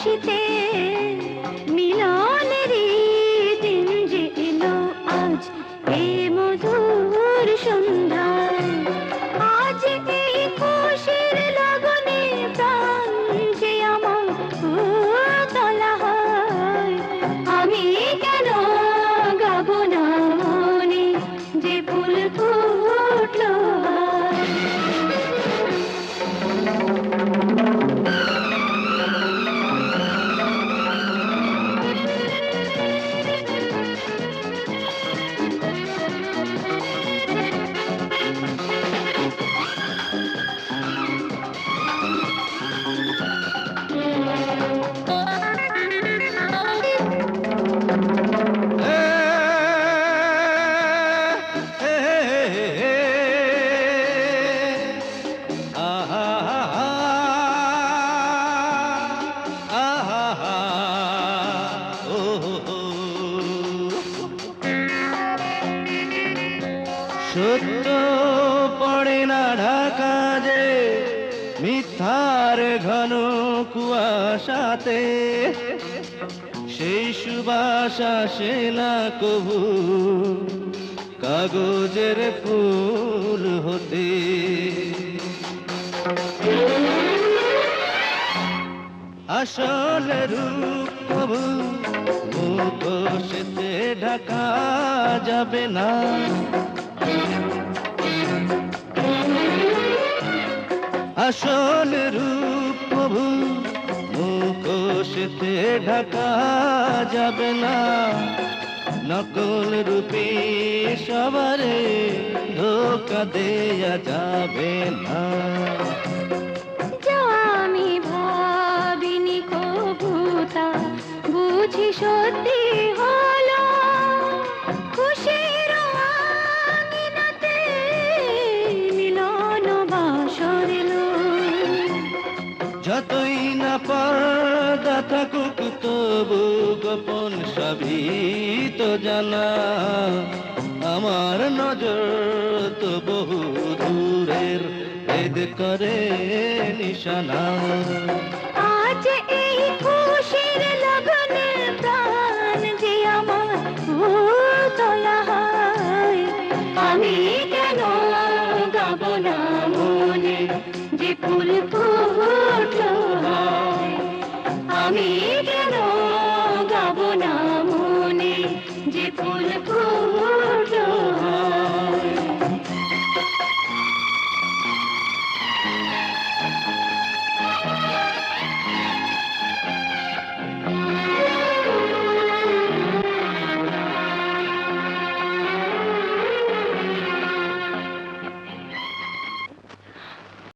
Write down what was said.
खुशी ते সত্য পড়ে না ঢাকা যে মিথ্যার ঘন কুয়াশাতে। সেই সুবাস আসে না কবু কাগজের ফুল হতে। আসল রূপ কবু মুখ সেতে ঢাকা যাবে না। আসল রূপ প্রভু, মুখোশতে ঢাকা যাবে না। নকল রূপে সবারে ধোকা দেয়া যাবে না। আমি ভাবিনি কবুতা, বুঝি সত্যি যতই না পর্দা থাকুক, তবু গোপন সবই তো জানা। আমার নজর তো বহু দূরের ভেদ করে নিশানা।